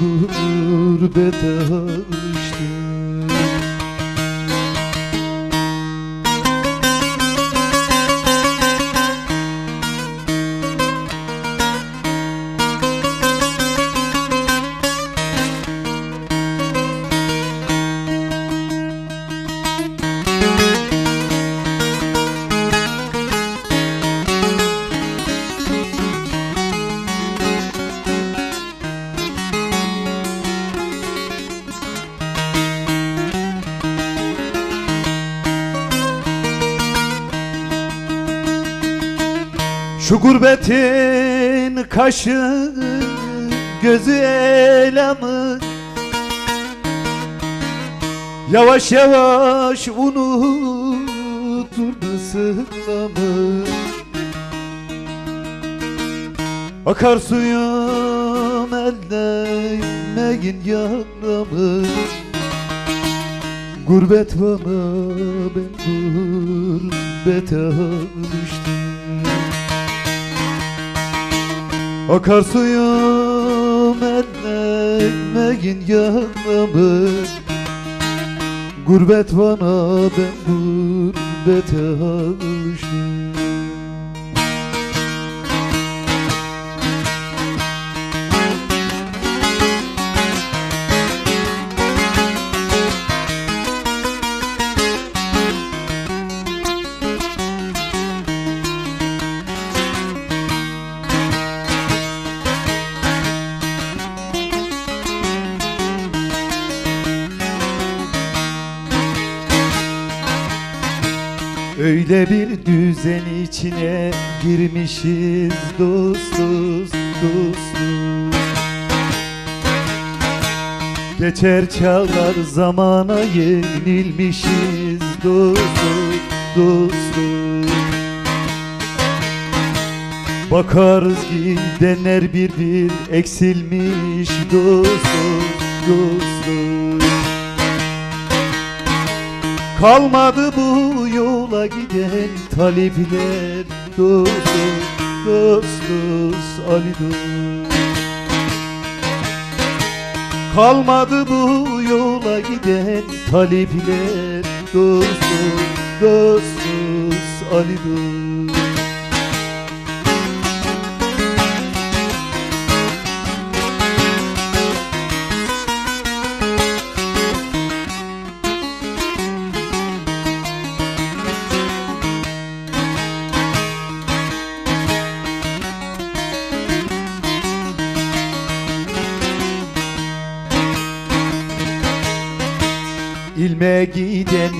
gurbete alıştım Şu gurbetin kaşı gözü elamı Yavaş yavaş unuturdu sırlamı Akar suyum ellemeyin yanamı Gurbet bana ben gurbete alıştım Akar suyum ekmeğin yanımı. Gurbet bana ben gurbete alıştım Öyle bir düzen içine girmişiz dostuz dostuz. Geçer çağlar zamana yenilmişiz dostuz dostuz. Bakarız gidenler bir bir eksilmiş dostuz dostuz Kalmadı bu yola giden talipler Dostuz, dostuz Ali dost Kalmadı bu yola giden talipler Dostuz, dostuz Ali dost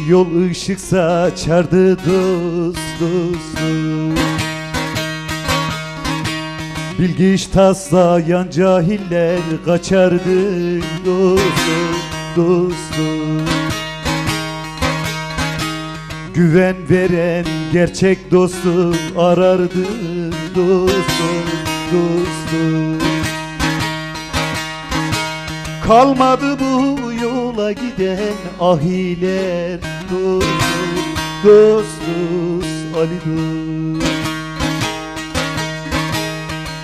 yol ışık saçardı dost dostum Bilgiç taslayan cahiller kaçardı dostum dostum Güven veren gerçek dostum arardı dostum dostum Kalmadı bu yola giden ahiler Dostuz, dostuz Ali dost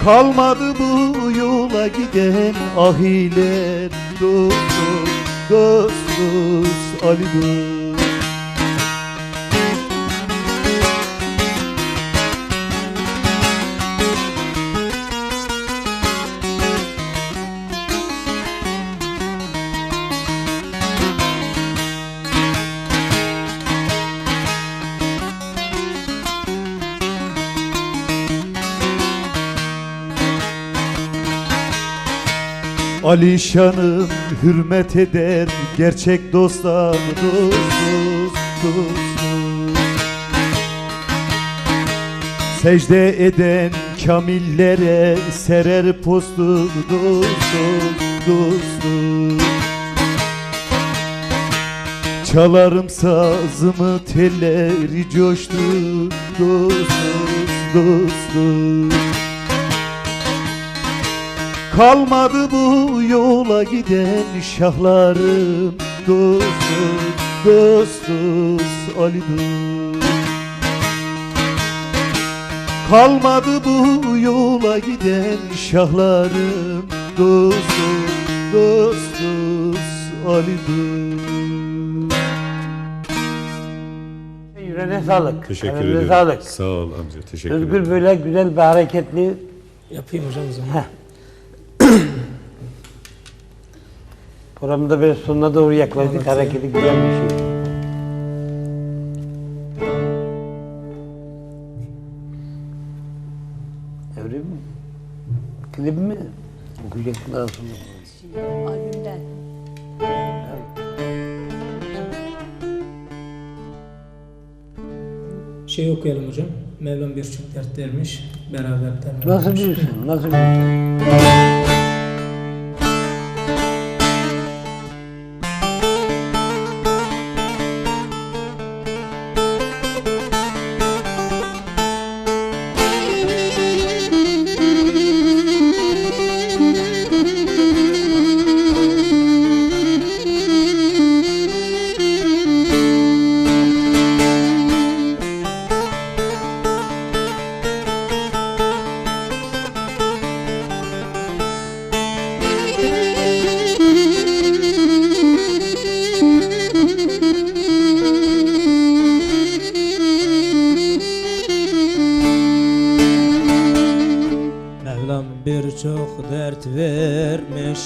Kalmadı bu yola giden ahiler Dostuz, dostuz Ali dost Alişan'ım hürmet eder gerçek dostlar dostuz dostuz Secde eden kamillere serer postu dostuz dostuz Çalarım sazımı telleri coştu dostuz dostuz Kalmadı bu yola giden şahlarım Dostuz, dostuz Ali dost Kalmadı bu yola giden şahlarım Dostuz, Ali'dir Yüreğine sağlık. Teşekkür Eline ederim. sağlık. Sağ ol amca. Teşekkür Özgür ederim. böyle güzel bir hareketli Yapayım hocam o zaman. programda böyle sonuna doğru yaklaştık. Hareketi güzel bir şey. Evrim mi? Klip mi? Okuyacaksın daha sonra. Albümden. Şey okuyalım hocam. Mevlam birçok dert vermiş. Beraber derman Nasıl diyorsun? Nasıl diyorsun? Birçok dert vermiş.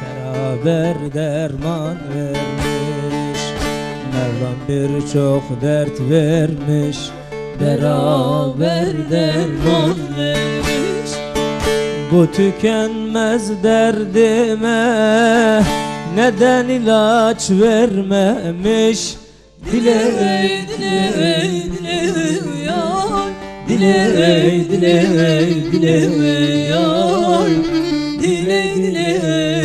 Beraber derman vermiş. Mevlam birçok dert vermiş. Beraber derman vermiş. Bu tükenmez derdime neden ilaç vermemiş Diley diley diley yar Diley diley diley yar. Diley diley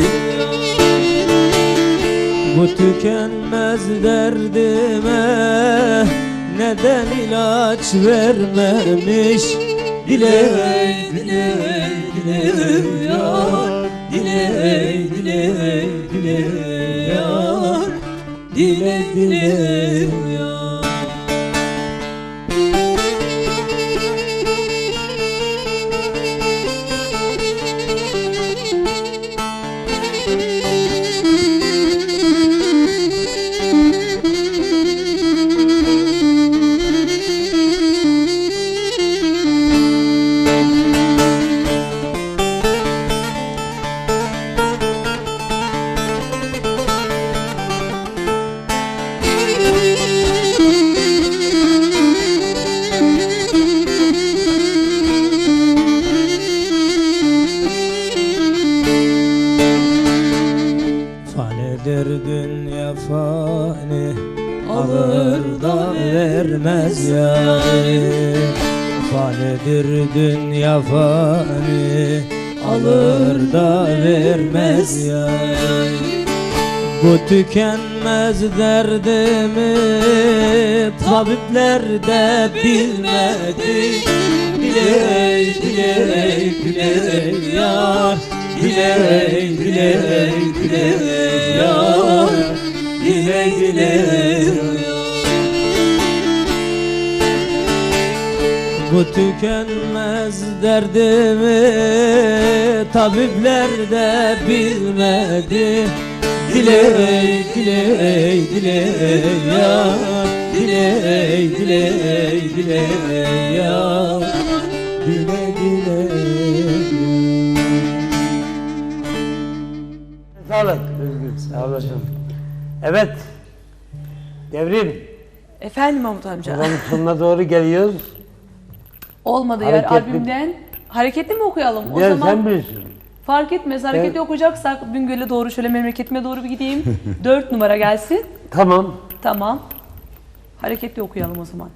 bu tükenmez derdime neden ilaç vermemiş? Diley diley diley yar. Diley diley diley yar. Diley diley yar yani Bu tükenmez derdimi Tabipler de bilmedi. Diley diley diley yar. Diley diley diley yar. Diley diley Bu tükenmez derdimi tabipler de bilmedi Diley diley diley ya Diley diley diley ya Diley diley Sağlık Özgür. Sağ olasın. Evet. Devrim. Efendim Mahmut amca. Programın sonuna doğru geliyoruz. Olmadı yer Hareketli- albümden. Hareketli mi okuyalım? O Gel zaman sen bilirsin. fark etmez. Hareketli okuyacaksak Bingöl'e doğru şöyle memleketime doğru bir gideyim. Dört numara gelsin. Tamam. Tamam. Hareketli okuyalım o zaman.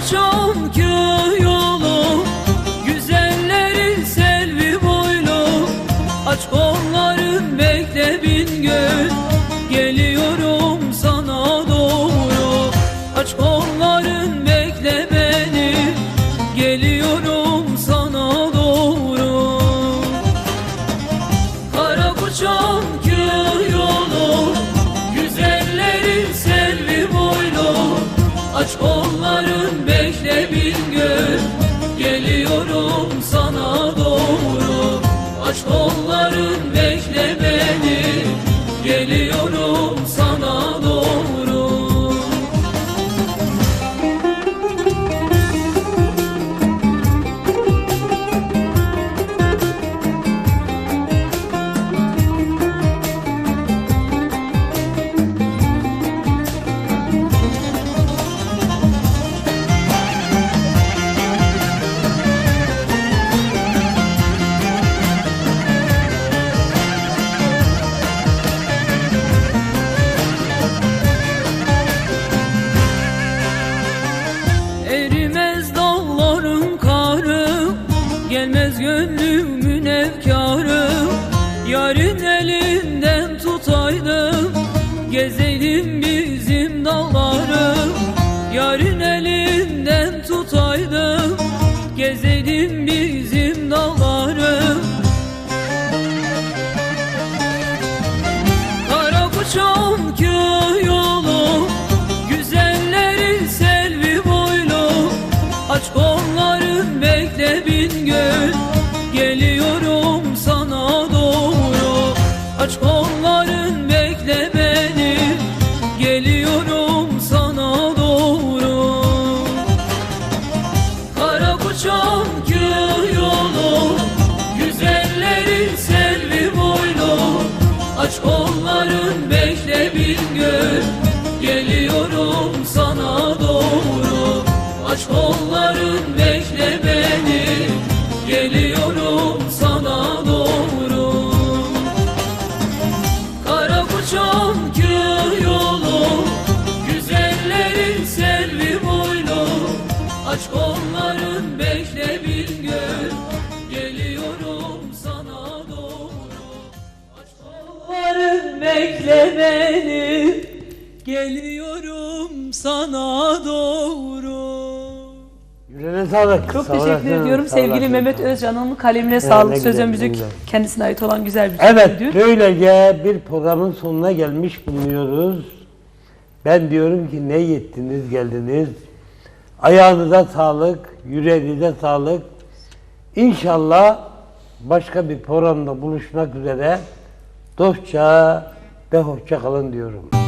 Kuçam köy yolu Güzellerin selvi boylu. Aç kolların bekle bin göz Geliyorum sana doğru. Aç kolların bekle beni Geliyorum sana doğru. Kara kuçam köy Güzellerin selvi boylu. Aç kolların Yarın elinden tutaydım Gezeydim bizim dağları. Yarın elinden tutaydım Gezeydim bizim dağları. Kara kuçam köy yolu Güzellerin selvi boylu. Aç kolların bekle bin göz Geliyorum Aç kolların Sağlık. Çok Sağ teşekkür olasın, ediyorum sağ sevgili olasın. Mehmet Özcan'ın kalemine ne sağlık. Söz ve müzik güzel. kendisine ait olan güzel bir Evet, türküdür. böylece bir programın sonuna gelmiş bulunuyoruz. Ben diyorum ki ne yettiniz geldiniz. Ayağınıza sağlık, yüreğinize sağlık. İnşallah başka bir programda buluşmak üzere. Dostça ve hoşça kalın diyorum.